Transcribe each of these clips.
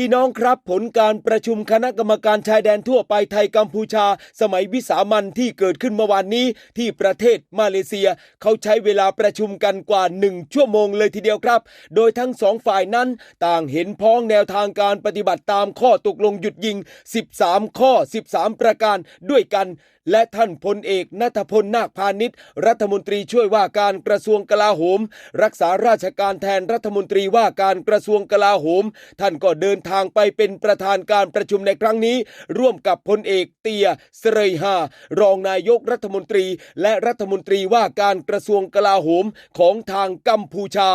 พี่น้องครับผลการประชุมคณะกรรมการชายแดนทั่วไปไทยกัมพูชา สมัยวิสามันที่เกิดขึ้นเมื่อวานนี้ที่ประเทศมาเลเซีย เขาใช้เวลาประชุมกันกว่าหนึ่งชั่วโมงเลยทีเดียวครับ โดยทั้งสองฝ่ายนั้นต่างเห็นพ้องแนวทางการปฏิบัติตามข้อตกลงหยุดยิง 13 ข้อ 13 ประการด้วยกัน และท่านพลเอกนัทพลนาคพาณิชย์ รัฐมนตรีช่วยว่าการกระทรวงกลาโหม รักษาราชการแทนรัฐมนตรีว่าการกระทรวงกลาโหม ท่านก็เดินทางไปเป็นประธานการประชุมในครั้งนี้ ร่วมกับพลเอกเตียสเรยฮารองนายกรัฐมนตรี และรัฐมนตรีว่าการกระทรวงกลาโหมของทางกัมพูชา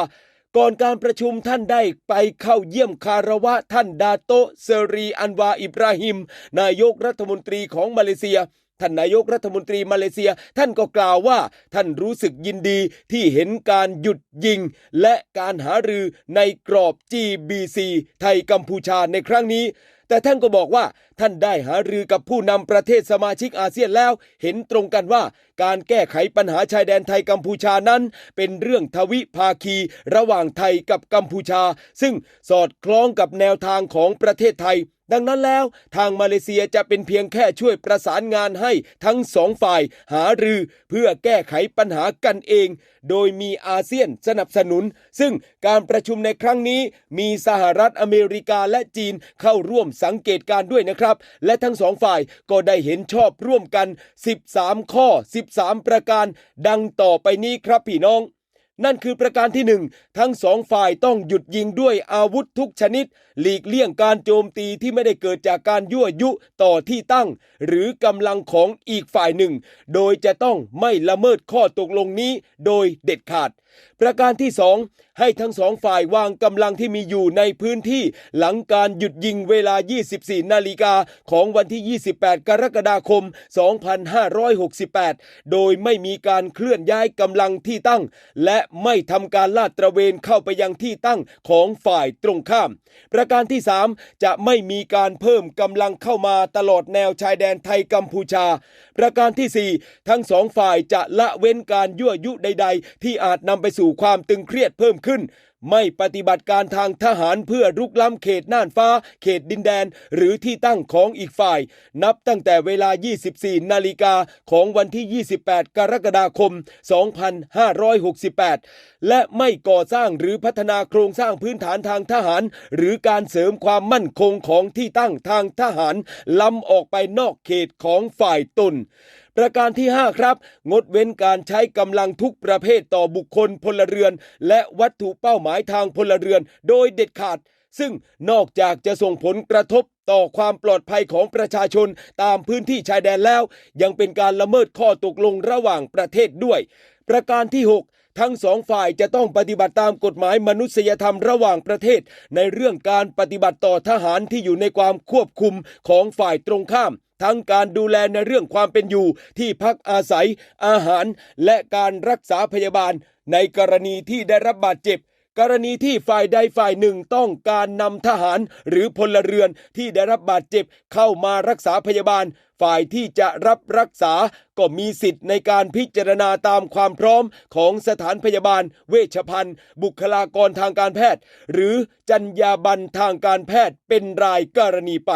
ก่อนการประชุมท่านได้ไปเข้าเยี่ยมคารวะท่านดาโตเซรีอันวาอิบราฮิม นายกรัฐมนตรีของมาเลเซียท่านนายกรัฐมนตรีมาเลเซีย ท่านก็กล่าวว่า ท่านรู้สึกยินดีที่เห็นการหยุดยิง และการหารือในกรอบ GBC ไทยกัมพูชาในครั้งนี้ แต่ท่านก็บอกว่าท่านได้หารือกับผู้นำประเทศสมาชิกอาเซียนแล้ว เห็นตรงกันว่า การแก้ไขปัญหาชายแดนไทยกัมพูชานั้น เป็นเรื่องทวิภาคี ระหว่างไทยกับกัมพูชา ซึ่งสอดคล้องกับแนวทางของประเทศไทย ดังนั้นแล้วทางมาเลเซียจะเป็นเพียงแค่ช่วยประสานงานให้ทั้งสองฝ่ายหารือเพื่อแก้ไขปัญหากันเอง โดยมีอาเซียนสนับสนุน ซึ่งการประชุมในครั้งนี้มีสหรัฐอเมริกาและจีนเข้าร่วมสังเกตการด้วยนะครับ และทั้งสองฝ่ายก็ได้เห็นชอบร่วมกัน 13 ข้อ 13 ประการ ดังต่อไปนี้ครับพี่น้อง นั่นคือประการที่หนึ่งทั้งสองฝ่ายต้องหยุดยิงด้วยอาวุธทุกชนิด หลีกเลี่ยงการโจมตีที่ไม่ได้เกิดจากการยั่วยุต่อที่ตั้ง หรือกำลังของอีกฝ่ายหนึ่ง โดยจะต้องไม่ละเมิดข้อตกลงนี้โดยเด็ดขาด ประการที่สองให้ทั้งสองฝ่ายวางกำลังที่มีอยู่ในพื้นที่หลังการหยุดยิงเวลา 24 นาฬิกาของวันที่ 28 กรกฎาคม 2568 โดยไม่มีการเคลื่อนย้ายกำลังที่ตั้ง และไม่ทำการลาดตระเวนเข้าไปยังที่ตั้งของฝ่ายตรงข้าม ประการที่ 3 จะไม่มีการเพิ่มกำลังเข้ามาตลอดแนวชายแดนไทยกัมพูชา ประการที่ 4 ทั้งสองฝ่ายจะละเว้นการยั่วยุใด ๆ ที่อาจนำไปสู่ความตึงเครียดเพิ่มขึ้น ไม่ปฏิบัติการทางทหารเพื่อรุกล้ำเขตน่านฟ้า เขตดินแดน หรือที่ตั้งของอีกฝ่าย นับตั้งแต่เวลา 24 นาฬิกาของวันที่ 28 กรกฎาคม 2568 และไม่ก่อสร้างหรือพัฒนาโครงสร้างพื้นฐานทางทหาร หรือการเสริมความมั่นคงของที่ตั้งทางทหารล้ำออกไปนอกเขตของฝ่ายตน ประการที่ 5 ครับ งดเว้นการใช้กำลังทุกประเภทต่อบุคคลพลเรือน และวัตถุเป้าหมายทางพลเรือน โดยเด็ดขาด ซึ่งนอกจากจะส่งผลกระทบต่อความปลอดภัยของประชาชนตามพื้นที่ชายแดนแล้ว ยังเป็นการละเมิดข้อตกลงระหว่างประเทศด้วย ประการที่ 6ทั้งสองฝ่ายจะต้องปฏิบัติตามกฎหมายมนุษยธรรมระหว่างประเทศ ในเรื่องการปฏิบัติต่อทหารที่อยู่ในความควบคุมของฝ่ายตรงข้าม ทั้งการดูแลในเรื่องความเป็นอยู่ ที่พักอาศัย อาหาร และการรักษาพยาบาล ในกรณีที่ได้รับบาดเจ็บกรณีที่ฝ่ายใดฝ่ายหนึ่งต้องการนำทหารหรือพลเรือนที่ได้รับบาดเจ็บเข้ามารักษาพยาบาล ฝ่ายที่จะรับรักษาก็มีสิทธิ์ในการพิจารณาตามความพร้อมของสถานพยาบาล เวชภัณฑ์ บุคลากรทางการแพทย์ หรือจรรยาบรรณทางการแพทย์เป็นรายกรณีไป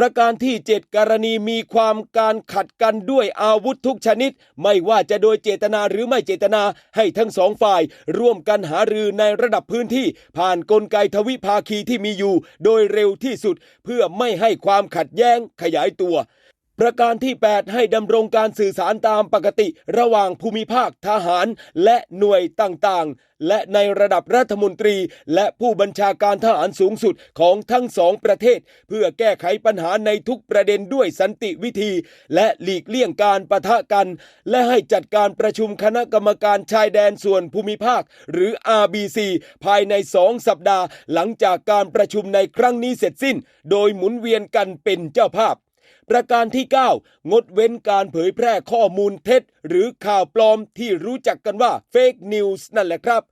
ประการที่ 7 กรณีมีความการขัดกันด้วยอาวุธทุกชนิด ไม่ว่าจะโดยเจตนาหรือไม่เจตนาให้ทั้งสองฝ่าย ร่วมกันหารือในระดับพื้นที่ ผ่านนกลไกทวิภาคีที่มีอยู่ โดยเร็วที่สุดเพื่อไม่ให้ความขัดแย้งขยายตัว ประการที่ 8 ให้ดำรงการสื่อสารตามปกติระหว่างภูมิภาคทหารและหน่วยต่างๆ และในระดับรัฐมนตรี และผู้บัญชาการทหารสูงสุดของทั้งสองประเทศ เพื่อแก้ไขปัญหาในทุกประเด็นด้วยสันติวิธี และหลีกเลี่ยงการประทะกัน และให้จัดการประชุมคณะกรรมการชายแดนส่วนภูมิภาค หรือ RBC ภายในสองสัปดาห์ หลังจากการประชุมในครั้งนี้เสร็จสิ้น โดยหมุนเวียนกันเป็นเจ้าภาพ ประการที่ 9 งดเว้นการเผยแพร่ข้อมูลเท็จ หรือข่าวปลอมที่รู้จักกันว่าเฟกนิวส์นั่นแหละครับ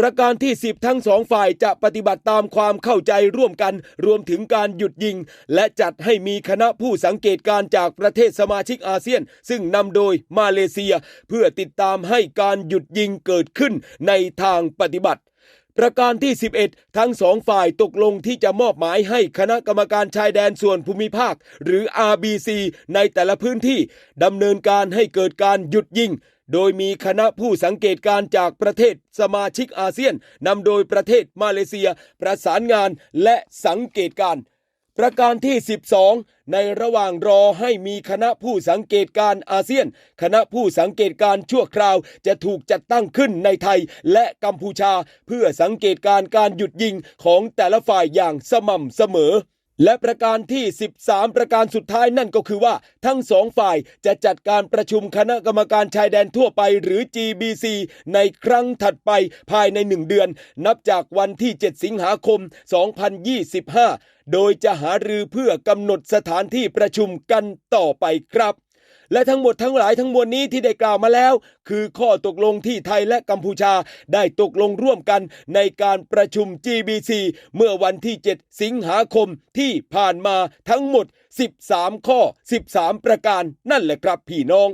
ประการที่ 10 ทั้งสองฝ่ายจะปฏิบัติตามความเข้าใจร่วมกัน รวมถึงการหยุดยิง และจัดให้มีคณะผู้สังเกตการจากประเทศสมาชิกอาเซียน ซึ่งนำโดยมาเลเซีย เพื่อติดตามให้การหยุดยิงเกิดขึ้นในทางปฏิบัติ ประการที่ 11 ทั้งสองฝ่ายตกลงที่จะมอบหมายให้คณะกรรมการชายแดนส่วนภูมิภาค หรือ RBC ในแต่ละพื้นที่ดำเนินการให้เกิดการหยุดยิง โดยมีคณะผู้สังเกตการณ์จากประเทศสมาชิกอาเซียนนำโดยประเทศมาเลเซีย ประสานงานและสังเกตการณ์ ประการที่ 12 ในระหว่างรอให้มีคณะผู้สังเกตการอาเซียน คณะผู้สังเกตการชั่วคราวจะถูกจัดตั้งขึ้นในไทยและกัมพูชา เพื่อสังเกตการการหยุดยิงของแต่ละฝ่ายอย่างสม่ำเสมอ และประการที่ 13 ประการสุดท้ายนั่นก็คือว่าทั้งสองฝ่ายจะจัดการประชุมคณะกรรมการชายแดนทั่วไปหรือ GBC ในครั้งถัดไปภายใน 1 เดือน นับจากวันที่ 7 สิงหาคม 2025 โดยจะหารือเพื่อกำหนดสถานที่ประชุมกันต่อไปครับ และทั้งหมดทั้งหลายทั้งมวลนี้ที่ได้กล่าวมาแล้ว คือข้อตกลงที่ไทยและกัมพูชาได้ตกลงร่วมกันในการประชุม GBC เมื่อวันที่ 7 สิงหาคมที่ผ่านมาทั้งหมด 13 ข้อ 13 ประการนั่นแหละครับพี่น้อง